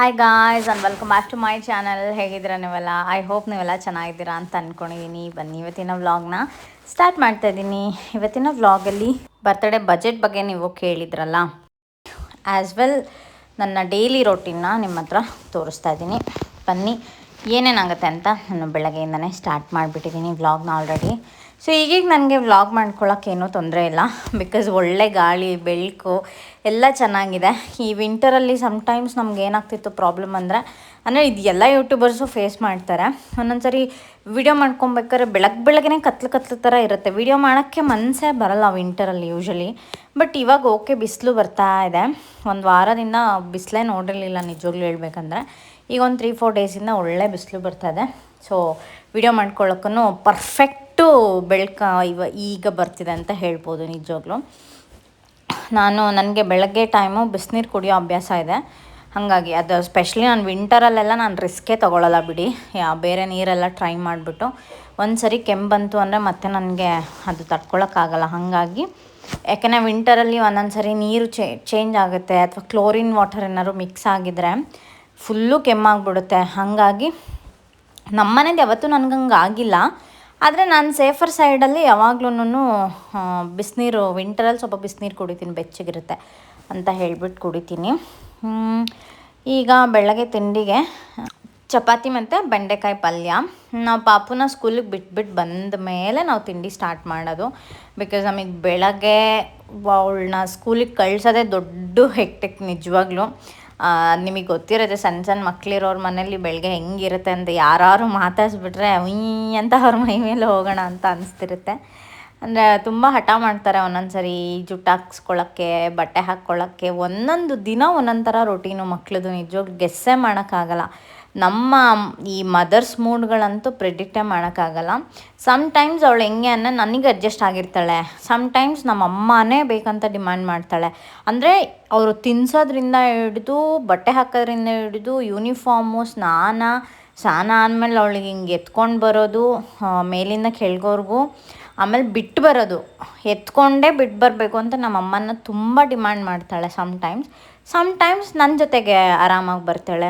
Hi guys and welcome back to my channel ಹೇಗಿದ್ದೀರ ನೀವೆಲ್ಲ? I hope ನೀವೆಲ್ಲ ಚೆನ್ನಾಗಿದ್ದೀರಾ ಅಂತ ಅಂದ್ಕೊಂಡಿದ್ದೀನಿ ಬನ್ನಿ, ಇವತ್ತಿನ ವ್ಲಾಗ್ನ ಸ್ಟಾರ್ಟ್ ಮಾಡ್ತಾ ಇದ್ದೀನಿ. ಇವತ್ತಿನ ವ್ಲಾಗಲ್ಲಿ ಬರ್ತಡೇ ಬಜೆಟ್ ಬಗ್ಗೆ ನೀವು ಕೇಳಿದ್ರಲ್ಲ? ಆ್ಯಸ್ ವೆಲ್ ನನ್ನ ಡೈಲಿ ರೊಟೀನ್ನ ನಿಮ್ಮ ಹತ್ರ ತೋರಿಸ್ತಾ ಇದ್ದೀನಿ. ಬನ್ನಿ, ಏನೇನಾಗುತ್ತೆ ಅಂತ ನಾನು ಬೆಳಗ್ಗೆಯಿಂದನೇ ಸ್ಟಾರ್ಟ್ ಮಾಡಿಬಿಟ್ಟಿದ್ದೀನಿ ವ್ಲಾಗ್ನ ಆಲ್ರೆಡಿ ಸೊ ಈಗೀಗ ನನಗೆ ವ್ಲಾಗ್ ಮಾಡ್ಕೊಳ್ಳೋಕ್ಕೇನೂ ತೊಂದರೆ ಇಲ್ಲ. ಬಿಕಾಸ್ ಒಳ್ಳೆ ಗಾಳಿ, ಬೆಳಕು ಎಲ್ಲ ಚೆನ್ನಾಗಿದೆ. ಈ ವಿಂಟರಲ್ಲಿ ಸಮ್ಟೈಮ್ಸ್ ನಮ್ಗೆ ಏನಾಗ್ತಿತ್ತು ಪ್ರಾಬ್ಲಮ್ ಅಂದರೆ ಅಂದರೆ ಇದು ಎಲ್ಲ ಯೂಟ್ಯೂಬರ್ಸು ಫೇಸ್ ಮಾಡ್ತಾರೆ. ಒಂದೊಂದು ಸರಿ ವಿಡಿಯೋ ಮಾಡ್ಕೊಬೇಕಾದ್ರೆ ಬೆಳಗ್ಗೆ ಬೆಳಗ್ಗೆ ಕತ್ಲು ಕತ್ಲು ಥರ ಇರುತ್ತೆ. ವಿಡಿಯೋ ಮಾಡೋಕ್ಕೆ ಮನಸ್ಸೇ ಬರಲ್ಲ ವಿಂಟರಲ್ಲಿ ಯೂಶ್ವಲಿ ಬಟ್ ಇವಾಗ ಓಕೆ ಬಿಸಿಲು ಬರ್ತಾ ಇದೆ. ಒಂದು ವಾರದಿಂದ ಬಿಸಿಲೇ ನೋಡಿರಲಿಲ್ಲ ನಿಜವಾಗ್ಲೂ ಹೇಳ್ಬೇಕಂದ್ರೆ. ಈಗ ಒಂದು ತ್ರೀ ಫೋರ್ ಡೇಸಿಂದ ಒಳ್ಳೆ ಬಿಸಿಲು ಇದೆ. ಸೊ ವಿಡಿಯೋ ಮಾಡ್ಕೊಳ್ಳೋಕ್ಕೂ ಪರ್ಫೆಕ್ಟು ಬೆಳಕ ಇವ ಈಗ ಬರ್ತಿದೆ ಅಂತ ಹೇಳ್ಬೋದು ನಿಜವಾಗ್ಲೂ. ನಾನು, ನನಗೆ ಬೆಳಗ್ಗೆ ಟೈಮು ಬಿಸಿನೀರು ಕುಡಿಯೋ ಅಭ್ಯಾಸ ಇದೆ. ಹಾಗಾಗಿ ಅದು ಸ್ಪೆಷಲಿ ನಾನು ವಿಂಟರಲ್ಲೆಲ್ಲ ನಾನು ರಿಸ್ಕೇ ತೊಗೊಳ್ಳಲ್ಲ ಬಿಡಿ. ಯಾ, ಬೇರೆ ನೀರೆಲ್ಲ ಟ್ರೈ ಮಾಡಿಬಿಟ್ಟು ಒಂದು ಸರಿ ಕೆಮ್ಮು ಬಂತು ಅಂದರೆ ಮತ್ತೆ ನನಗೆ ಅದು ತಡ್ಕೊಳಕ್ಕಾಗಲ್ಲ. ಹಾಗಾಗಿ ಯಾಕೆಂದರೆ ವಿಂಟರಲ್ಲಿ ಒಂದೊಂದು ಸರಿ ನೀರು ಚೇಂಜ್ ಆಗುತ್ತೆ ಅಥವಾ ಕ್ಲೋರಿನ್ ವಾಟರ್ ಏನಾದ್ರು ಮಿಕ್ಸ್ ಆಗಿದ್ರೆ ಫುಲ್ಲು ಕೆಮ್ಮಾಗ್ಬಿಡುತ್ತೆ. ಹಾಗಾಗಿ ನಮ್ಮನೇದು ಯಾವತ್ತೂ ನನಗೆ ಹಂಗೆ ಆಗಿಲ್ಲ. ಆದರೆ ನಾನು ಸೇಫರ್ ಸೈಡಲ್ಲಿ ಯಾವಾಗ್ಲೂ ಬಿಸಿನೀರು ವಿಂಟರಲ್ಲಿ ಸ್ವಲ್ಪ ಬಿಸಿನೀರು ಕುಡಿತೀನಿ, ಬೆಚ್ಚಗಿರುತ್ತೆ ಅಂತ ಹೇಳಿಬಿಟ್ಟು ಕುಡಿತೀನಿ. ಈಗ ಬೆಳಗ್ಗೆ ತಿಂಡಿಗೆ ಚಪಾತಿ ಮತ್ತು ಬೆಂಡೆಕಾಯಿ ಪಲ್ಯ. ನಾವು ಪಾಪುನ ಸ್ಕೂಲಿಗೆ ಬಿಟ್ಬಿಟ್ಟು ಬಂದ ಮೇಲೆ ನಾವು ತಿಂಡಿ ಸ್ಟಾರ್ಟ್ ಮಾಡೋದು. ಬಿಕಾಸ್ ನಮಗೆ ಬೆಳಗ್ಗೆ ಅವಳನ್ನ ಸ್ಕೂಲಿಗೆ ಕಳಿಸೋದೇ ದೊಡ್ಡ ಹೆಕ್ಟೆಕ್ ನಿಜವಾಗ್ಲೂ. ನಿಮಗೆ ಗೊತ್ತಿರುತ್ತೆ ಸಣ್ಣ ಸಣ್ಣ ಮಕ್ಳಿರೋರ ಮನೇಲಿ ಬೆಳಗ್ಗೆ ಹೆಂಗಿರುತ್ತೆ ಅಂತ ಯಾರು ಮಾತಾಡಿಸ್ಬಿಟ್ರೆ ಉಯ್ ಅಂತ ಅವ್ರ ಮೈ ಮೇಲೆ ಹೋಗೋಣ ಅಂತ ಅನಿಸ್ತಿರುತ್ತೆ. ಅಂದರೆ ತುಂಬ ಹಠ ಮಾಡ್ತಾರೆ ಒಂದೊಂದು ಸರಿ ಜುಟ್ಟು ಹಾಕ್ಸ್ಕೊಳ್ಳೋಕ್ಕೆ ಬಟ್ಟೆ ಹಾಕ್ಕೊಳ್ಳೋಕ್ಕೆ ಒಂದೊಂದು ದಿನ ಒಂದೊಂದು ಥರ ರೊಟೀನು ಮಕ್ಳದ್ದು ನಿಜವಾಗ್ಲೂ ಗೆಸ್ಸೇ ಮಾಡೋಕ್ಕಾಗಲ್ಲ. ನಮ್ಮ ಈ ಮದರ್ಸ್ ಮೂಡ್ಗಳಂತೂ ಪ್ರಿಡಿಕ್ಟೇ ಮಾಡೋಕ್ಕಾಗಲ್ಲ. ಸಮ್ಟೈಮ್ಸ್ ಅವಳು ಹೆಂಗೆ ಅನ್ನೋ ನನಗೆ ಅಡ್ಜಸ್ಟ್ ಆಗಿರ್ತಾಳೆ. ಸಮ್ಟೈಮ್ಸ್ ನಮ್ಮ ಅಮ್ಮನೇ ಬೇಕಂತ ಡಿಮ್ಯಾಂಡ್ ಮಾಡ್ತಾಳೆ. ಅಂದರೆ ಅವರು ತಿನ್ಸೋದ್ರಿಂದ ಹಿಡಿದು, ಬಟ್ಟೆ ಹಾಕೋದ್ರಿಂದ ಹಿಡಿದು ಯೂನಿಫಾರ್ಮು ಸ್ನಾನ ಸ್ನಾನ ಆದಮೇಲೆ ಅವಳಿಗೆ ಹಿಂಗೆ ಎತ್ಕೊಂಡು ಬರೋದು ಮೇಲಿಂದ ಕೆಳಗೋರ್ಗೂ, ಆಮೇಲೆ ಬಿಟ್ಟು ಬರೋದು. ಎತ್ಕೊಂಡೇ ಬಿಟ್ಟು ಬರಬೇಕು ಅಂತ ನಮ್ಮ ಅಮ್ಮನ ತುಂಬ ಡಿಮ್ಯಾಂಡ್ ಮಾಡ್ತಾಳೆ ಸಮ್ಟೈಮ್ಸ್ ಸಮ್ಟೈಮ್ಸ್ ನನ್ನ ಜೊತೆಗೆ ಆರಾಮಾಗಿ ಬರ್ತಾಳೆ.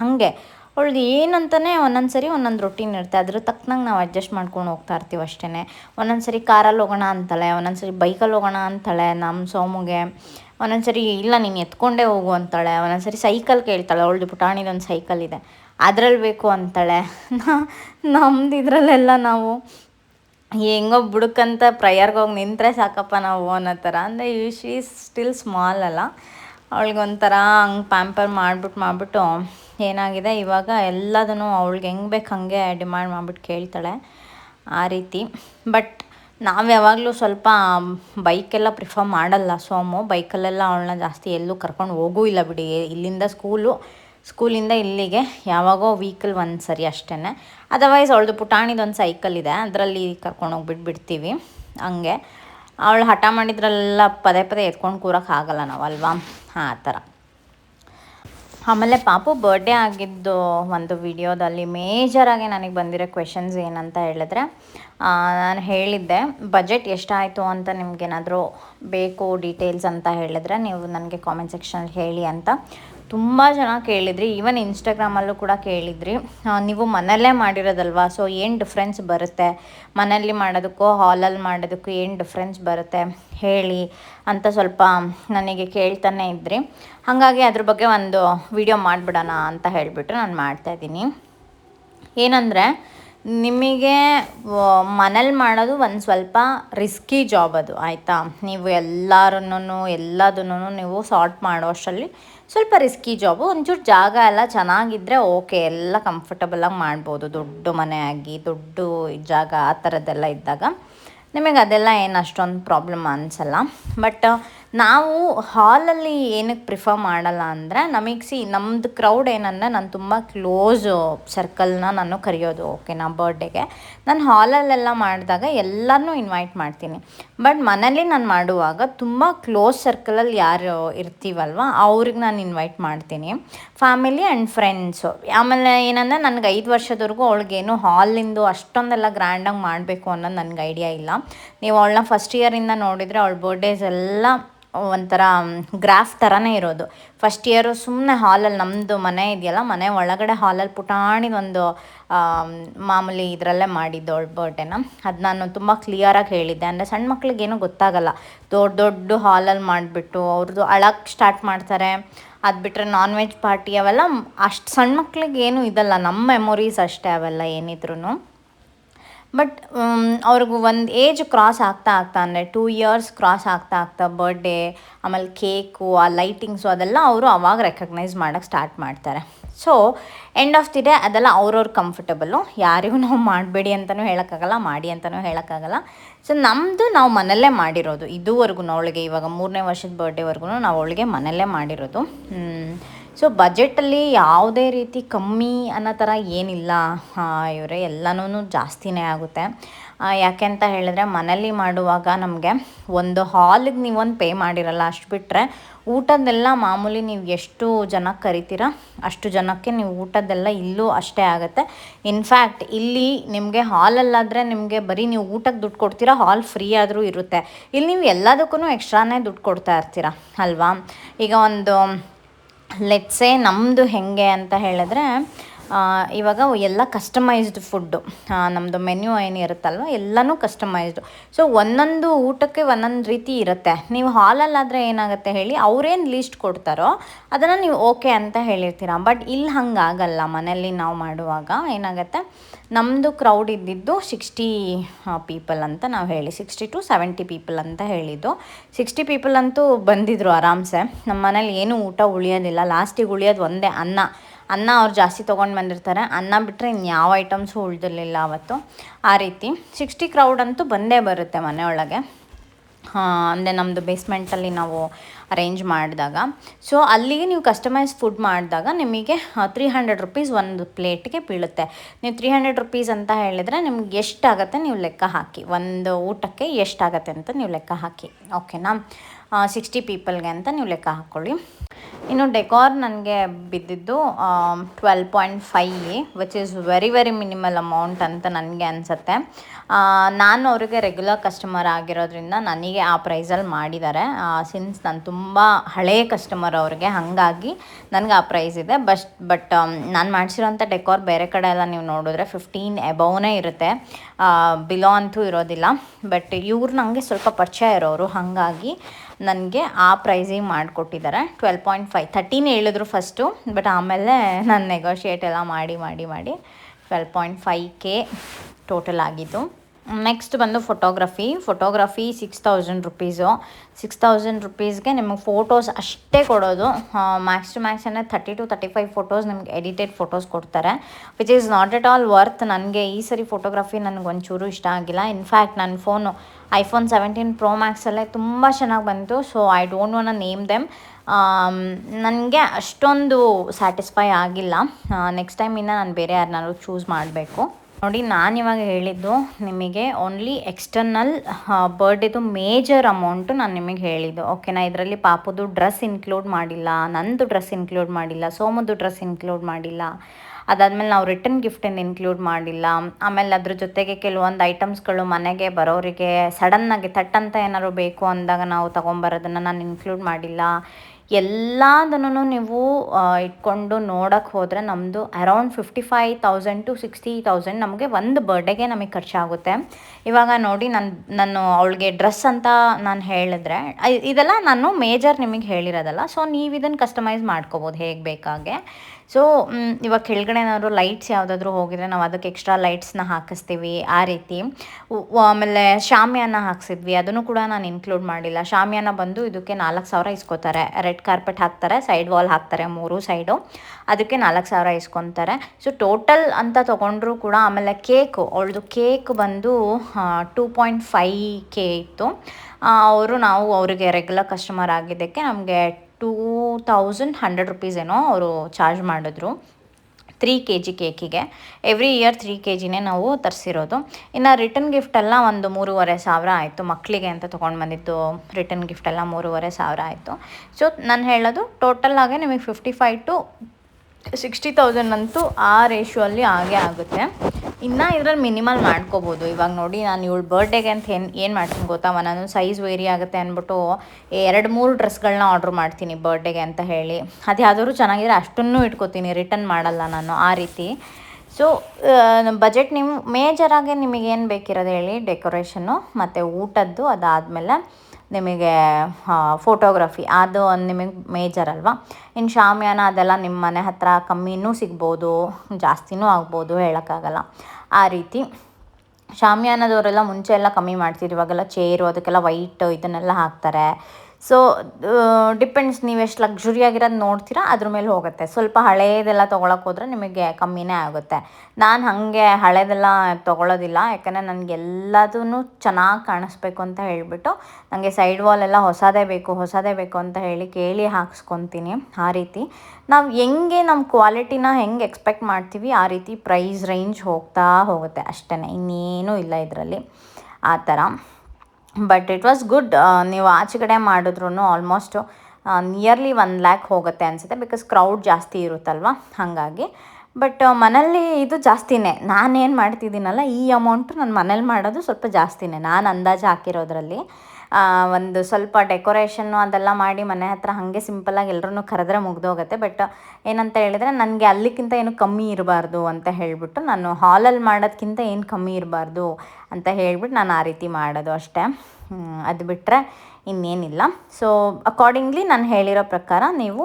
ಹಾಗೆ. ಅವಳದು ಏನಂತಲೇ ಒಂದೊಂದು ಸರಿ ಒಂದೊಂದು ರೊಟೀನ್ ಇರುತ್ತೆ. ಅದ್ರ ತಕ್ಕನಂಗೆ ನಾವು ಅಡ್ಜಸ್ಟ್ ಮಾಡ್ಕೊಂಡು ಹೋಗ್ತಾ ಇರ್ತೀವಿ ಅಷ್ಟೇ ಒಂದೊಂದು ಸರಿ ಕಾರಲ್ಲಿ ಹೋಗೋಣ ಅಂತಾಳೆ, ಒಂದೊಂದು ಸರಿ ಬೈಕಲ್ಲಿ ಹೋಗೋಣ ಅಂತಾಳೆ ನಮ್ಮ ಸೋಮುಗೆ. ಒಂದೊಂದು ಸರಿ ಇಲ್ಲ, ನೀನು ಎತ್ಕೊಂಡೇ ಹೋಗು ಅಂತಾಳೆ. ಒಂದೊಂದು ಸರಿ ಸೈಕಲ್ ಕೇಳ್ತಾಳೆ, ಅವಳದು ಪುಟಾಣಿದೊಂದು ಸೈಕಲ್ ಇದೆ. ಅದ್ರಲ್ಲಿ ಬೇಕು ಅಂತಾಳೆ. ನಮ್ದು ಇದರಲ್ಲೆಲ್ಲ ನಾವು ಹೆಂಗೋ ಬುಡಕ್ಕಂತ ಪ್ರಯರ್ಗೆ ಹೋಗಿ ನಿಂತರೆ ಸಾಕಪ್ಪ ನಾವು ಅನ್ನೋ ಥರ. ಅಂದರೆ ಯು ಶೀಸ್ ಸ್ಟಿಲ್ ಸ್ಮಾಲ್ ಅಲ್ಲ. ಅವಳಿಗೊಂಥರ ಹಂಗೆ ಪ್ಯಾಂಪರ್ ಮಾಡ್ಬಿಟ್ಟು ಮಾಡಿಬಿಟ್ಟು ಏನಾಗಿದೆ? ಇವಾಗ ಎಲ್ಲದನ್ನು ಅವಳಿಗೆ ಹೆಂಗೆ ಬೇಕು ಹಾಗೆ ಡಿಮ್ಯಾಂಡ್ ಮಾಡಿಬಿಟ್ಟು ಕೇಳ್ತಾಳೆ ಆ ರೀತಿ. ಬಟ್ ನಾವು ಯಾವಾಗಲೂ ಸ್ವಲ್ಪ ಬೈಕೆಲ್ಲ ಪ್ರಿಫರ್ ಮಾಡಲ್ಲ ಸೋಮು. ಬೈಕಲ್ಲೆಲ್ಲ ಅವಳನ್ನ ಜಾಸ್ತಿ ಎಲ್ಲೂ ಕರ್ಕೊಂಡು ಹೋಗೂ ಇಲ್ಲ ಬಿಡಿ. ಇಲ್ಲಿಂದ ಸ್ಕೂಲು, ಸ್ಕೂಲಿಂದ ಇಲ್ಲಿಗೆ ಯಾವಾಗೋ ವೀಕಲ್ ಒಂದು ಸರಿ ಅಷ್ಟೇ ಅದರ್ವೈಸ್ ಅವಳದು ಪುಟಾಣಿದೊಂದು ಸೈಕಲ್ ಇದೆ. ಅದರಲ್ಲಿ ಕರ್ಕೊಂಡೋಗಿ ಬಿಟ್ಬಿಡ್ತೀವಿ ಹಂಗೆ. ಅವಳು ಹಠ ಮಾಡಿದ್ರೆಲ್ಲ ಪದೇ ಪದೇ ಎತ್ಕೊಂಡು ಕೂರೋಕ್ಕಾಗಲ್ಲ ನಾವು, ಅಲ್ವಾ? ಆ ಥರ. ಆಮೇಲೆ ಪಾಪು ಬರ್ಡೇ ಆಗಿದ್ದು ಒಂದು ವಿಡಿಯೋದಲ್ಲಿ ಮೇಜರಾಗಿ ನನಗೆ ಬಂದಿರೋ ಕ್ವೆಶನ್ಸ್ ಏನಂತ ಹೇಳಿದ್ರೆ ನಾನು ಹೇಳಿದ್ದೆ, ಬಜೆಟ್ ಎಷ್ಟಾಯಿತು ಅಂತ ನಿಮ್ಗೇನಾದರೂ ಬೇಕು ಡೀಟೇಲ್ಸ್ ಅಂತ ಹೇಳಿದ್ರೆ, ನೀವು ನನಗೆ ಕಾಮೆಂಟ್ ಸೆಕ್ಷನಲ್ಲಿ ಹೇಳಿ ಅಂತ. ತುಂಬ ಜನ ಕೇಳಿದ್ರಿ ಈವನ್ ಇನ್ಸ್ಟಾಗ್ರಾಮಲ್ಲೂ ಕೂಡ ಕೇಳಿದ್ರಿ. ನೀವು ಮನೆಯಲ್ಲೇ ಮಾಡಿರೋದಲ್ವಾ? ಸೊ ಏನು ಡಿಫ್ರೆನ್ಸ್ ಬರುತ್ತೆ? ಮನೆಯಲ್ಲಿ ಮಾಡೋದಕ್ಕೂ ಹಾಲಲ್ಲಿ ಮಾಡೋದಕ್ಕೂ ಏನು ಡಿಫ್ರೆನ್ಸ್ ಬರುತ್ತೆ? ಹೇಳಿ ಅಂತ ಸ್ವಲ್ಪ ನನಗೆ ಕೇಳ್ತಾನೆ ಇದ್ರಿ. ಹಾಗಾಗಿ ಅದ್ರ ಬಗ್ಗೆ ಒಂದು ವಿಡಿಯೋ ಮಾಡಿಬಿಡೋಣ ಅಂತ ಹೇಳಿಬಿಟ್ಟು ನಾನು ಮಾಡ್ತಾಯಿದ್ದೀನಿ ಏನಂದರೆ ನಿಮಗೆ ಮನೇಲಿ ಮಾಡೋದು ಒಂದು ಸ್ವಲ್ಪ ರಿಸ್ಕಿ ಜಾಬ್ ಅದು, ಆಯಿತಾ? ನೀವು ಎಲ್ಲರನ್ನೂ, ಎಲ್ಲದನ್ನೂ ನೀವು ಸಾರ್ಟ್ ಮಾಡೋ ಅಷ್ಟರಲ್ಲಿ ಸ್ವಲ್ಪ ರಿಸ್ಕಿ ಜಾಬು ಒಂಚೂರು ಜಾಗ ಎಲ್ಲ ಚೆನ್ನಾಗಿದ್ದರೆ ಓಕೆ ಎಲ್ಲ ಕಂಫರ್ಟಬಲಾಗಿ ಮಾಡ್ಬೋದು. ದೊಡ್ಡ ಮನೆ ಆಗಿ, ದೊಡ್ಡ ಜಾಗ ಆ ಥರದ್ದೆಲ್ಲ ಇದ್ದಾಗ ನಿಮಗೆ ಅದೆಲ್ಲ ಏನು ಅಷ್ಟೊಂದು ಪ್ರಾಬ್ಲಮ್ ಅನಿಸಲ್ಲ. ಬಟ್ ನಾವು ಹಾಲಲ್ಲಿ ಏನಕ್ಕೆ ಪ್ರಿಫರ್ ಮಾಡಲ್ಲ ಅಂದರೆ ನಮಗೆ ಸಿ ನಮ್ಮದು ಕ್ರೌಡ್ ಏನಂದರೆ ನಾನು ತುಂಬ ಕ್ಲೋಸ್ ಸರ್ಕಲ್ನ ನಾನು ಕರೆಯೋದು ಓಕೆನಾ ಬರ್ಡೇಗೆ ನಾನು ಹಾಲಲ್ಲೆಲ್ಲ ಮಾಡಿದಾಗ ಎಲ್ಲರನ್ನೂ ಇನ್ವೈಟ್ ಮಾಡ್ತೀನಿ. ಬಟ್ ಮನೇಲಿ ನಾನು ಮಾಡುವಾಗ ತುಂಬ ಕ್ಲೋಸ್ ಸರ್ಕಲಲ್ಲಿ ಯಾರು ಇರ್ತೀವಲ್ವ, ಅವ್ರಿಗೆ ನಾನು ಇನ್ವೈಟ್ ಮಾಡ್ತೀನಿ. ಫ್ಯಾಮಿಲಿ ಆ್ಯಂಡ್ ಫ್ರೆಂಡ್ಸು ಆಮೇಲೆ ಏನಂದರೆ ನನಗೆ ಐದು ವರ್ಷದವರೆಗೂ ಅವಳಿಗೇನು ಹಾಲಿಂದು ಅಷ್ಟೊಂದೆಲ್ಲ ಗ್ರ್ಯಾಂಡಾಗಿ ಮಾಡಬೇಕು ಅನ್ನೋದು ನನಗೆ ಐಡಿಯಾ ಇಲ್ಲ. ನೀವು ಅವಳನ್ನ ಫಸ್ಟ್ ಇಯರಿಂದ ನೋಡಿದರೆ ಅವಳ ಬರ್ಡೇಸ್ ಎಲ್ಲ ಒಂಥರ ಗ್ರಾಫ್ ಥರನೇ ಇರೋದು. ಫಸ್ಟ್ ಇಯರು ಸುಮ್ಮನೆ ಹಾಲಲ್ಲಿ ನಮ್ಮದು ಮನೆ ಇದೆಯಲ್ಲ, ಮನೆ ಒಳಗಡೆ ಹಾಲಲ್ಲಿ ಪುಟಾಣಿದ ಒಂದು ಮಾಮೂಲಿ ಇದರಲ್ಲೇ ಮಾಡಿದ್ದು ಅವಳ ಬರ್ಡೇನ ಅದು ನಾನು ತುಂಬ ಕ್ಲಿಯರಾಗಿ ಹೇಳಿದ್ದೆ. ಅಂದರೆ ಸಣ್ಣ ಮಕ್ಳಿಗೇನು ಗೊತ್ತಾಗಲ್ಲ. ದೊಡ್ಡ ದೊಡ್ಡ ಹಾಲಲ್ಲಿ ಮಾಡಿಬಿಟ್ಟು ಅವ್ರದ್ದು ಅಳಕ್ಕೆ ಸ್ಟಾರ್ಟ್ ಮಾಡ್ತಾರೆ. ಅದು ಬಿಟ್ಟರೆ ನಾನ್ ವೆಜ್ ಪಾರ್ಟಿ ಅವೆಲ್ಲ, ಅಷ್ಟು ಸಣ್ಣ ಮಕ್ಳಿಗೆ ಏನು ಇದಲ್ಲ. ನಮ್ಮ ಮೆಮೊರೀಸ್ ಅಷ್ಟೇ ಅವೆಲ್ಲ ಏನಿದ್ರು ಬಟ್ ಅವ್ರಿಗೂ ಒಂದು ಏಜ್ ಕ್ರಾಸ್ ಆಗ್ತಾ ಆಗ್ತಾ, ಅಂದರೆ ಟೂ ಇಯರ್ಸ್ ಕ್ರಾಸ್ ಆಗ್ತಾ ಆಗ್ತಾ ಬರ್ಡೇ ಆಮೇಲೆ ಕೇಕು ಆ ಲೈಟಿಂಗ್ಸು ಅದೆಲ್ಲ ಅವರು ಅವಾಗ ರೆಕಗ್ನೈಸ್ ಮಾಡೋಕ್ಕೆ ಸ್ಟಾರ್ಟ್ ಮಾಡ್ತಾರೆ. So end of the day ಅದೆಲ್ಲ ಅವ್ರವ್ರ ಕಂಫರ್ಟಬಲು ಯಾರಿಗೂ ನಾವು ಮಾಡಬೇಡಿ ಅಂತಲೂ ಹೇಳೋಕ್ಕಾಗಲ್ಲ, ಮಾಡಿ ಅಂತಲೂ ಹೇಳೋಕ್ಕಾಗಲ್ಲ. ಸೊ ನಮ್ಮದು ನಾವು ಮನೆಯಲ್ಲೇ ಮಾಡಿರೋದು. ಇದುವರೆಗೂ ಅವಳಿಗೆ ಇವಾಗ ಮೂರನೇ ವರ್ಷದ ಬರ್ಡೇವರೆಗೂ ನಾವು ಅವಳಿಗೆ ಮನೆಯಲ್ಲೇ ಮಾಡಿರೋದು. ಸೊ ಬಜೆಟಲ್ಲಿ ಯಾವುದೇ ರೀತಿ ಕಮ್ಮಿ ಅನ್ನೋ ಥರ ಏನಿಲ್ಲ. ಇವರೇ ಎಲ್ಲನೂ ಜಾಸ್ತಿನೇ ಆಗುತ್ತೆ. ಯಾಕೆ ಅಂತ ಹೇಳಿದ್ರೆ ಮನೇಲಿ ಮಾಡುವಾಗ ನಮಗೆ ಒಂದು ಹಾಲಿಗೆ ನೀವೊಂದು ಪೇ ಮಾಡಿರಲ್ಲ, ಅಷ್ಟು ಬಿಟ್ಟರೆ ಊಟದ್ದೆಲ್ಲ ಮಾಮೂಲಿ ನೀವು ಎಷ್ಟು ಜನಕ್ಕೆ ಕರಿತೀರ, ಅಷ್ಟು ಜನಕ್ಕೆ ನೀವು ಊಟದ್ದೆಲ್ಲ ಇಲ್ಲೂ ಅಷ್ಟೇ ಆಗುತ್ತೆ. ಇನ್ಫ್ಯಾಕ್ಟ್ ಇಲ್ಲಿ ನಿಮಗೆ ಹಾಲಲ್ಲಾದರೆ ನಿಮಗೆ ಬರೀ ನೀವು ಊಟಕ್ಕೆ ದುಡ್ಡು ಕೊಡ್ತೀರಾ, ಹಾಲ್ ಫ್ರೀ ಆದರೂ ಇರುತ್ತೆ. ಇಲ್ಲಿ ನೀವು ಎಲ್ಲದಕ್ಕೂ ಎಕ್ಸ್ಟ್ರಾನೇ ದುಡ್ಡು ಕೊಡ್ತಾ ಇರ್ತೀರ, ಅಲ್ವಾ? ಈಗ ಒಂದು ಲೆಟ್ಸೆ ನಮ್ಮದು ಹೆಂಗೆ ಅಂತ ಹೇಳಿದ್ರೆ ಇವಾಗ ಎಲ್ಲ ಕಸ್ಟಮೈಸ್ಡ್ ಫುಡ್ಡು ನಮ್ಮದು ಮೆನ್ಯೂ ಏನಿರುತ್ತಲ್ವ ಎಲ್ಲನೂ ಕಸ್ಟಮೈಸ್ಡು ಸೊ ಒಂದೊಂದು ಊಟಕ್ಕೆ ಒಂದೊಂದು ರೀತಿ ಇರುತ್ತೆ. ನೀವು ಹಾಲಲ್ಲಾದರೆ ಏನಾಗುತ್ತೆ ಹೇಳಿ, ಅವ್ರೇನು ಲೀಸ್ಟ್ ಕೊಡ್ತಾರೋ, ಅದನ್ನು ನೀವು ಓಕೆ ಅಂತ ಹೇಳಿರ್ತೀರ. ಬಟ್ ಇಲ್ಲಿ ಹಂಗಾಗಲ್ಲ. ಮನೆಯಲ್ಲಿ ನಾವು ಮಾಡುವಾಗ ಏನಾಗುತ್ತೆ ನಮ್ಮದು ಕ್ರೌಡ್ ಇದ್ದಿದ್ದು ಸಿಕ್ಸ್ಟಿ ಪೀಪಲ್ ಅಂತ ನಾವು ಹೇಳಿ ಸಿಕ್ಸ್ಟಿ ಟು ಸೆವೆಂಟಿ ಪೀಪಲ್ ಅಂತ ಹೇಳಿದ್ದು. ಸಿಕ್ಸ್ಟಿ ಪೀಪಲ್ ಅಂತೂ ಬಂದಿದ್ರು ಆರಾಮ್ಸೆ. ನಮ್ಮ ಮನೇಲಿ ಏನೂ ಊಟ ಉಳಿಯೋದಿಲ್ಲ. ಲಾಸ್ಟಿಗೆ ಉಳಿಯೋದು ಒಂದೇ ಅನ್ನ. ಅನ್ನ ಅವ್ರು ಜಾಸ್ತಿ ತೊಗೊಂಡು ಬಂದಿರ್ತಾರೆ. ಅನ್ನ ಬಿಟ್ಟರೆ ಇನ್ಯಾವ ಐಟಮ್ಸು ಉಳಿದಿರಲಿಲ್ಲ ಅವತ್ತು. ಆ ರೀತಿ. ಸಿಕ್ಸ್ಟಿ ಕ್ರೌಡ್ ಅಂತೂ ಬಂದೇ ಬರುತ್ತೆ ಮನೆಯೊಳಗೆ. ಅಂದರೆ ನಮ್ಮದು ಬೇಸ್ಮೆಂಟಲ್ಲಿ ನಾವು ಅರೇಂಜ್ ಮಾಡಿದಾಗ. ಸೊ ಅಲ್ಲಿಗೆ ನೀವು ಕಸ್ಟಮೈಸ್ ಫುಡ್ ಮಾಡಿದಾಗ ನಿಮಗೆ ತ್ರೀ ಹಂಡ್ರೆಡ್ ರುಪೀಸ್ ಒಂದು ಪ್ಲೇಟ್ಗೆ ಬೀಳುತ್ತೆ. ನೀವು ತ್ರೀ ಹಂಡ್ರೆಡ್ ರುಪೀಸ್ ಅಂತ ಹೇಳಿದರೆ ನಿಮ್ಗೆ ಎಷ್ಟಾಗತ್ತೆ ನೀವು ಲೆಕ್ಕ ಹಾಕಿ. ಒಂದು ಊಟಕ್ಕೆ ಎಷ್ಟಾಗತ್ತೆ ಅಂತ ನೀವು ಲೆಕ್ಕ ಹಾಕಿ. ಓಕೆನಾ ಸಿಕ್ಸ್ಟಿ ಪೀಪಲ್ಗೆ ಅಂತ ನೀವು ಲೆಕ್ಕ ಹಾಕ್ಕೊಳ್ಳಿ. ಇನ್ನು ಡೆಕಾರ್ ನನಗೆ ಬಿದ್ದಿದ್ದು twelve point five which is very very minimal amount ಅಂತ ನನಗೆ ಅನಿಸುತ್ತೆ. ನಾನು ಅವರಿಗೆ ರೆಗ್ಯುಲರ್ ಕಸ್ಟಮರ್ ಆಗಿರೋದ್ರಿಂದ ನನಗೆ ಆ ಪ್ರೈಸಲ್ಲಿ ಮಾಡಿದ್ದಾರೆ. ಸಿನ್ಸ್ ನಾನು ತುಂಬ ಹಳೆಯ ಕಸ್ಟಮರ್ ಅವ್ರಿಗೆ, ಹಾಗಾಗಿ ನನಗೆ ಆ ಪ್ರೈಸ್ ಇದೆ. ಬಟ್ ಬಟ್ ನಾನು ಮಾಡಿಸಿರೋಂಥ ಡೆಕೋರ್ ಬೇರೆ ಕಡೆ ಎಲ್ಲ ನೀವು ನೋಡಿದ್ರೆ ಫಿಫ್ಟೀನ್ ಎಬೌನೇ ಇರುತ್ತೆ. ಬಿಲೋ ಅಂತೂ ಇರೋದಿಲ್ಲ. ಬಟ್ ಇವ್ರು ನನಗೆ ಸ್ವಲ್ಪ ಪರಿಚಯ ಇರೋರು, ಹಾಗಾಗಿ ನನಗೆ ಆ ಪ್ರೈಸಿಗೆ ಮಾಡಿಕೊಟ್ಟಿದ್ದಾರೆ. ಟ್ವೆಲ್ ಪಾಯಿಂಟ್ ಫೈವ್ ಥರ್ಟೀನ್ ಹೇಳಿದ್ರು ಫಸ್ಟು ಬಟ್ ಆಮೇಲೆ ನಾನು ನೆಗೋಷಿಯೇಟ್ ಎಲ್ಲ ಮಾಡಿ ಮಾಡಿ ಮಾಡಿ twelve point five K total ಆಗಿದ್ದು. ನೆಕ್ಸ್ಟ್ ಬಂದು photography photography six thousand rupees six thousand ರುಪೀಸ್ಗೆ ನಿಮಗೆ ಫೋಟೋಸ್ ಅಷ್ಟೇ ಕೊಡೋದು. ಮ್ಯಾಕ್ಸ್ ಟು ಮ್ಯಾಕ್ಸ್ ಅಂದರೆ thirty two thirty five photos ನಿಮ್ಗೆ ಎಡಿಟೆಡ್ ಫೋಟೋಸ್ ಕೊಡ್ತಾರೆ. Which is not at all worth ನನಗೆ ಈ ಸರಿ ಫೋಟೋಗ್ರಫಿ ನನಗೆ ಒಂಚೂರು ಇಷ್ಟ ಆಗಿಲ್ಲ. ಇನ್ಫ್ಯಾಕ್ಟ್ ನನ್ನ ಫೋನು ಐಫೋನ್ ಸೆವೆಂಟೀನ್ ಪ್ರೋ ಮ್ಯಾಕ್ಸಲ್ಲೇ ತುಂಬ ಚೆನ್ನಾಗಿ ಬಂತು. So I don't want name them ನನಗೆ ಅಷ್ಟೊಂದು ಸ್ಯಾಟಿಸ್ಫೈ ಆಗಿಲ್ಲ. ನೆಕ್ಸ್ಟ್ ಟೈಮ್ ಇನ್ನು ನಾನು ಬೇರೆ ಯಾರನ್ನಾರು ಚೂಸ್ ಮಾಡಬೇಕು. ನೋಡಿ, ನಾನು ಇವಾಗ ಹೇಳಿದ್ದು ನಿಮಗೆ ಓನ್ಲಿ ಎಕ್ಸ್ಟರ್ನಲ್ ಬರ್ಡೇದು ಮೇಜರ್ ಅಮೌಂಟು ನಾನು ನಿಮಗೆ ಹೇಳಿದ್ದು. ಓಕೆನಾ ಇದರಲ್ಲಿ ಪಾಪದು ಡ್ರೆಸ್ ಇನ್ಕ್ಲೂಡ್ ಮಾಡಿಲ್ಲ, ನಂದು ಡ್ರೆಸ್ ಇನ್ಕ್ಲೂಡ್ ಮಾಡಿಲ್ಲ, ಸೋಮದು ಡ್ರೆಸ್ ಇನ್ಕ್ಲೂಡ್ ಮಾಡಿಲ್ಲ. ಅದಾದಮೇಲೆ ನಾವು ರಿಟರ್ನ್ ಗಿಫ್ಟ್ ಏನು ಇನ್ಕ್ಲೂಡ್ ಮಾಡಿಲ್ಲ. ಆಮೇಲೆ ಅದ್ರ ಜೊತೆಗೆ ಕೆಲವೊಂದು ಐಟಮ್ಸ್ಗಳು ಮನೆಗೆ ಬರೋರಿಗೆ ಸಡನ್ನಾಗಿ ತಟ್ಟಂತ ಏನಾದ್ರು ಬೇಕು ಅಂದಾಗ ನಾವು ತೊಗೊಂಬರೋದನ್ನು ನಾನು ಇನ್ಕ್ಲೂಡ್ ಮಾಡಿಲ್ಲ. ಎಲ್ಲದನ್ನು ನೀವು ಇಟ್ಕೊಂಡು ನೋಡೋಕ್ಕೆ ಹೋದರೆ ನಮ್ಮದು around fifty five thousand to sixty thousand ನಮಗೆ ಒಂದು ಬರ್ಡೇಗೆ ನಮಗೆ ಖರ್ಚಾಗುತ್ತೆ. ಇವಾಗ ನೋಡಿ ನಾನು ನಾನು ಅವಳಿಗೆ ಡ್ರೆಸ್ ಅಂತ ನಾನು ಹೇಳಿದ್ರೆ ಇದೆಲ್ಲ ನಾನು ಮೇಜರ್ ನಿಮಗೆ ಹೇಳಿರೋದಲ್ಲ ಸೊ ನೀವು ಇದನ್ನು ಕಸ್ಟಮೈಸ್ ಮಾಡ್ಕೋಬೋದು ಹೇಗೆ ಬೇಕಾಗೆ. ಸೊ ಇವಾಗ ಕೆಳಗಡೆ ಏನಾದ್ರು ಲೈಟ್ಸ್ ಯಾವುದಾದ್ರೂ ಹೋಗಿದ್ರೆ ನಾವು ಅದಕ್ಕೆ ಎಕ್ಸ್ಟ್ರಾ ಲೈಟ್ಸ್ನ ಹಾಕಿಸ್ತೀವಿ ಆ ರೀತಿ. ಆಮೇಲೆ ಶಾಮಿಯಾನ ಹಾಕ್ಸಿದ್ವಿ. ಅದನ್ನು ಕೂಡ ನಾನು ಇನ್ಕ್ಲೂಡ್ ಮಾಡಿಲ್ಲ. ಶಾಮಿಯಾನ ಬಂದು ಇದಕ್ಕೆ ನಾಲ್ಕು ಸಾವಿರ ಇಸ್ಕೋತಾರೆ. ರೆಡ್ ಕಾರ್ಪೆಟ್ ಹಾಕ್ತಾರೆ ಸೈಡ್ ವಾಲ್ ಹಾಕ್ತಾರೆ ಮೂರು ಸೈಡು ಅದಕ್ಕೆ ನಾಲ್ಕು ಸಾವಿರ ಇಸ್ಕೊತಾರೆ. ಸೊ ಟೋಟಲ್ ಅಂತ ತೊಗೊಂಡ್ರು ಕೂಡ ಆಮೇಲೆ ಕೇಕು ಅವಳದು ಕೇಕ್ ಬಂದು ಟೂ ಪಾಯಿಂಟ್ ಫೈ ಕೆ ಇತ್ತು. ಅವರು ನಾವು ಅವರಿಗೆ ರೆಗ್ಯುಲರ್ ಕಸ್ಟಮರ್ ಆಗಿದ್ದಕ್ಕೆ ನಮಗೆ ಟೂ ತೌಸಂಡ್ ಹಂಡ್ರೆಡ್ ರುಪೀಸ್ ಏನೋ ಅವರು ಚಾರ್ಜ್ ಮಾಡಿದ್ರು. ತ್ರೀ ಕೆ ಜಿ ಕೇಕಿಗೆ ಎವ್ರಿ ಇಯರ್ ತ್ರೀ ಕೆ ಜಿನೇ ನಾವು ತರಿಸಿರೋದು. ಇನ್ನು ರಿಟರ್ನ್ ಗಿಫ್ಟೆಲ್ಲ ಒಂದು ಮೂರುವರೆ ಸಾವಿರ ಆಯಿತು. ಮಕ್ಕಳಿಗೆ ಅಂತ ತೊಗೊಂಡು ಬಂದಿತ್ತು ರಿಟರ್ನ್ ಗಿಫ್ಟೆಲ್ಲ ಮೂರುವರೆ ಸಾವಿರ ಆಯಿತು. ಸೊ ನಾನು ಹೇಳೋದು ಟೋಟಲ್ ಆಗಿ ನಿಮಗೆ fifty five to sixty thousand ಅಂತೂ ಆ ರೇಷಿಯೋ ಹಾಗೆ ಆಗೇ ಆಗುತ್ತೆ. ಇನ್ನು ಇದ್ರಲ್ಲಿ ಮಿನಿಮಲ್ ಮಾಡ್ಕೋಬೋದು. ಇವಾಗ ನೋಡಿ ನಾನು ಇವಳು ಬರ್ಡೇಗೆ ಅಂತ ಏನು ಏನು ಮಾಡ್ತೀನಿ ಗೊತ್ತಾ? ನಾನು ಸೈಜ್ ವೇರಿ ಆಗುತ್ತೆ ಅಂದ್ಬಿಟ್ಟು ಎರಡು, ಮೂರು ಡ್ರೆಸ್ಗಳನ್ನ ಆರ್ಡ್ರ್ ಮಾಡ್ತೀನಿ ಬರ್ಡೇಗೆ ಅಂತ ಹೇಳಿ. ಅದು ಯಾವ್ದಾದ್ರು ಚೆನ್ನಾಗಿದ್ರೆ ಅಷ್ಟನ್ನು ಇಟ್ಕೋತೀನಿ. ರಿಟರ್ನ್ ಮಾಡಲ್ಲ ನಾನು ಆ ರೀತಿ. ಸೊ ಬಜೆಟ್ ನಿಮ್ಮ ಮೇಜರಾಗೆ ನಿಮಗೇನು ಬೇಕಿರೋದು ಹೇಳಿ? ಡೆಕೋರೇಷನ್ನು ಮತ್ತು ಊಟದ್ದು ಅದಾದಮೇಲೆ ನಿಮಗೆ ಫೋಟೋಗ್ರಫಿ ಅದು ಒಂದು ನಿಮಗೆ ಮೇಜರ್ ಅಲ್ವಾ? ಇನ್ನು ಶಾಮಿಯಾನ ಅದೆಲ್ಲ ನಿಮ್ಮ ಮನೆ ಹತ್ರ ಕಮ್ಮಿನೂ ಸಿಗ್ಬೋದು, ಜಾಸ್ತಿನೂ ಆಗ್ಬೋದು ಹೇಳೋಕ್ಕಾಗಲ್ಲ. ಆ ರೀತಿ ಶಾಮಿಯಾನದವರೆಲ್ಲ ಮುಂಚೆ ಎಲ್ಲ ಕಮ್ಮಿ ಮಾಡ್ತಿದ್ರು. ಇವಾಗೆಲ್ಲ ಚೇರು ಅದಕ್ಕೆಲ್ಲ ವೈಟ್ ಇದನ್ನೆಲ್ಲ ಹಾಕ್ತಾರೆ. ಸೊ ಡಿಪೆಂಡ್ಸ್ ನೀವು ಎಷ್ಟು ಲಕ್ಸುರಿ ಆಗಿರೋದು ನೋಡ್ತೀರಾ, ಅದ್ರ ಮೇಲೆ ಹೋಗುತ್ತೆ. ಸ್ವಲ್ಪ ಹಳೆಯದೆಲ್ಲ ತೊಗೊಳಕ್ಕೆ ಹೋದರೆ ನಿಮಗೆ ಕಮ್ಮಿನೇ ಆಗುತ್ತೆ. ನಾನು ಹಾಗೆ ಹಳೇದೆಲ್ಲ ತೊಗೊಳೋದಿಲ್ಲ, ಯಾಕಂದರೆ ನನಗೆ ಎಲ್ಲದೂ ಚೆನ್ನಾಗಿ ಕಾಣಿಸ್ಬೇಕು ಅಂತ ಹೇಳಿಬಿಟ್ಟು ನನಗೆ ಸೈಡ್ ವಾಲ್ ಎಲ್ಲ ಹೊಸದೇ ಬೇಕು ಹೊಸದೇ ಬೇಕು ಅಂತ ಹೇಳಿ ಕೇಳಿ ಹಾಕ್ಸ್ಕೊತೀನಿ ಆ ರೀತಿ. ನಾವು ಹೆಂಗೆ ನಮ್ಮ ಕ್ವಾಲಿಟಿನ ಹೆಂಗೆ ಎಕ್ಸ್ಪೆಕ್ಟ್ ಮಾಡ್ತೀವಿ, ಆ ರೀತಿ ಪ್ರೈಸ್ ರೇಂಜ್ ಹೋಗ್ತಾ ಹೋಗುತ್ತೆ. ಅಷ್ಟೇ ಇನ್ನೇನೂ ಇಲ್ಲ ಇದರಲ್ಲಿ. ಆ ಥರ. ಬಟ್ ಇಟ್ ವಾಸ್ ಗುಡ್ ನೀವು ಆಚೆ ಕಡೆ ಮಾಡಿದ್ರು ಆಲ್ಮೋಸ್ಟು ನಿಯರ್ಲಿ ಒನ್ ಲ್ಯಾಕ್ ಹೋಗುತ್ತೆ ಅನಿಸುತ್ತೆ ಬಿಕಾಸ್ ಕ್ರೌಡ್ ಜಾಸ್ತಿ ಇರುತ್ತಲ್ವ? ಹಾಗಾಗಿ. ಬಟ್ ಮನೇಲಿ ಇದು ಜಾಸ್ತಿನೇ. ನಾನೇನು ಮಾಡ್ತಿದ್ದೀನಲ್ಲ, ಈ ಅಮೌಂಟು ನಾನು ಮನೇಲಿ ಮಾಡೋದು ಸ್ವಲ್ಪ ಜಾಸ್ತಿನೇ. ನಾನು ಅಂದಾಜು ಹಾಕಿರೋದ್ರಲ್ಲಿ. ಒಂದು ಸ್ವಲ್ಪ ಡೆಕೋರೇಷನ್ನು ಅದೆಲ್ಲ ಮಾಡಿ ಮನೆ ಹತ್ರ ಹಾಗೆ ಸಿಂಪಲ್ಲಾಗಿ ಎಲ್ಲರೂ ಕರೆದ್ರೆ ಮುಗ್ದೋಗುತ್ತೆ. ಬಟ್ ಏನಂತ ಹೇಳಿದರೆ ನನಗೆ ಅಲ್ಲಿಕ್ಕಿಂತ ಏನು ಕಮ್ಮಿ ಇರಬಾರ್ದು ಅಂತ ಹೇಳಿಬಿಟ್ಟು ನಾನು ಹಾಲಲ್ಲಿ ಮಾಡೋದಕ್ಕಿಂತ ಏನು ಕಮ್ಮಿ ಇರಬಾರ್ದು ಅಂತ ಹೇಳಿಬಿಟ್ಟು ನಾನು ಆ ರೀತಿ ಮಾಡೋದು ಅಷ್ಟೇ. ಅದು ಬಿಟ್ಟರೆ ಇನ್ನೇನಿಲ್ಲ. ಸೊ ಅಕಾರ್ಡಿಂಗ್ಲಿ ನಾನು ಹೇಳಿರೋ ಪ್ರಕಾರ ನೀವು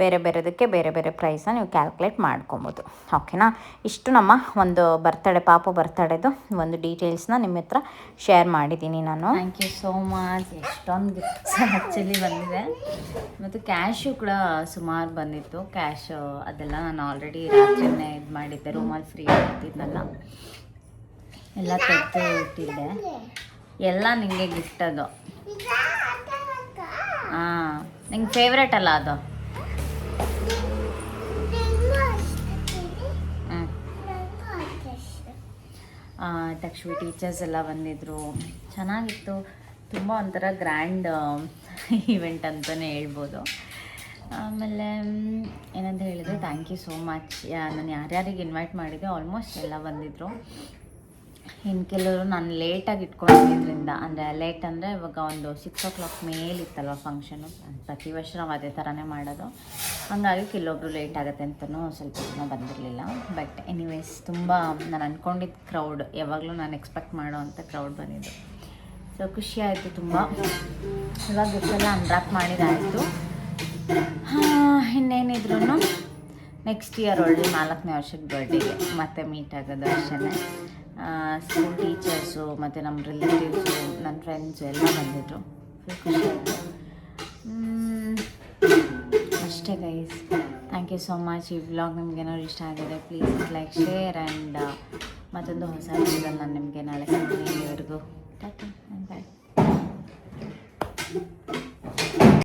ಬೇರೆ ಬೇರೆದಕ್ಕೆ ಬೇರೆ ಬೇರೆ ಪ್ರೈಸ್ನ ನೀವು ಕ್ಯಾಲ್ಕುಲೇಟ್ ಮಾಡ್ಕೊಬೋದು. ಓಕೆನಾ ಇಷ್ಟು ನಮ್ಮ ಒಂದು ಬರ್ತಡೇ ಪಾಪು ಬರ್ತಡೇದು ಒಂದು ಡೀಟೇಲ್ಸ್ನ ನಿಮ್ಮ ಹತ್ರ ಶೇರ್ ಮಾಡಿದ್ದೀನಿ ನಾನು. ಥ್ಯಾಂಕ್ ಯು ಸೋ ಮಚ್ ಎಷ್ಟೊಂದು ಗಿಫ್ಟ್ಸ್ ಆ್ಯಕ್ಚುಲಿ ಬಂದಿದೆ. ಮತ್ತು ಕ್ಯಾಶು ಕೂಡ ಸುಮಾರು ಬಂದಿತ್ತು. ಕ್ಯಾಶು ಅದೆಲ್ಲ ನಾನು ಆಲ್ರೆಡಿ ರಾತ್ರಿನೇ ಇದು ಮಾಡಿದ್ದೆ. ರೂಮಲ್ಲಿ ಫ್ರೀ ಇರ್ತಿದ್ನಲ್ಲ ಎಲ್ಲ ತೆಗೆದು ಇಟ್ಟಿದ್ದೆ. ಎಲ್ಲ ನಿಮಗೆ ಗಿಫ್ಟ್ ಅದು. ಹಾಂ. ನಿಂಗೆ ಫೇವ್ರೇಟ್ ಅಲ್ಲ ಅದು? ತಕ್ಷವಿ ಟೀಚರ್ಸ್ ಎಲ್ಲ ಬಂದಿದ್ದರು ಚೆನ್ನಾಗಿತ್ತು. ತುಂಬ ಒಂಥರ ಗ್ರ್ಯಾಂಡ್ ಈವೆಂಟ್ ಅಂತಲೇ ಹೇಳ್ಬೋದು. ಆಮೇಲೆ ಏನಂತ ಹೇಳಿದರೆ ಥ್ಯಾಂಕ್ ಯು ಸೋ ಮಚ್ ನಾನು ಯಾರ್ಯಾರಿಗೆ ಇನ್ವೈಟ್ ಮಾಡಿದ್ದೆ ಆಲ್ಮೋಸ್ಟ್ ಎಲ್ಲ ಬಂದಿದ್ದರು ಇನ್ನು ಕೆಲವರು ನಾನು ಲೇಟಾಗಿ ಇಟ್ಕೊಂಡಿದ್ದರಿಂದ ಅಂದರೆ ಲೇಟ್ ಅಂದರೆ ಇವಾಗ ಒಂದು ಸಿಕ್ಸ್ ಓ ಕ್ಲಾಕ್ ಮೇಲಿತ್ತಲ್ವ ಫಂಕ್ಷನು ಪ್ರತಿ ವರ್ಷ ನಾವು ಅದೇ ಥರನೇ ಮಾಡೋದು. ಹಾಗಾಗಿ ಕೆಲವೊಬ್ರು ಲೇಟ್ ಆಗುತ್ತೆ ಅಂತಲೂ ಸ್ವಲ್ಪ ಜನ ಬಂದಿರಲಿಲ್ಲ. ಬಟ್ ಎನಿವೇಸ್ ತುಂಬ ನಾನು ಅಂದ್ಕೊಂಡಿದ್ದ ಕ್ರೌಡ್ ಯಾವಾಗಲೂ ನಾನು ಎಕ್ಸ್ಪೆಕ್ಟ್ ಮಾಡೋ ಅಂಥ ಕ್ರೌಡ್ ಬಂದಿದ್ದು. ಸೊ ಖುಷಿ ಆಯಿತು ತುಂಬ. ಇವಾಗ ಗಿಫ್ಟೆಲ್ಲ ಅನ್ರಾಕ್ ಮಾಡಿದಾಯಿತು. ಇನ್ನೇನಿದ್ರು ನೆಕ್ಸ್ಟ್ ಇಯರ್ ಒಳ್ಳೆ ನಾಲ್ಕನೇ ವರ್ಷದ ಬರ್ಡೇಗೆ ಮತ್ತೆ ಮೀಟ್ ಆಗೋದು ಅಷ್ಟೇ ಸ್ಕೂಲ್ ಟೀಚರ್ಸು ಮತ್ತು ನಮ್ಮ ರಿಲೇಟಿವ್ಸು ನನ್ನ ಫ್ರೆಂಡ್ಸು ಎಲ್ಲ ಬಂದಿದ್ರು. ಅಷ್ಟೇ guys thank you so much ಈ ವ್ಲಾಗ್ ನಿಮ್ಗೆ ಏನಾದ್ರು ಇಷ್ಟ ಆಗಿದೆ ಪ್ಲೀಸ್ ಲೈಕ್ ಶೇರ್ ಆ್ಯಂಡ್ ಮತ್ತೊಂದು ಹೊಸ ವಿಡಿಯೋದಲ್ಲಿ ನಾನು ನಿಮಗೆ ನಾಳೆ ಸಿಗ್ತೀನಿ ಟಾಟಾ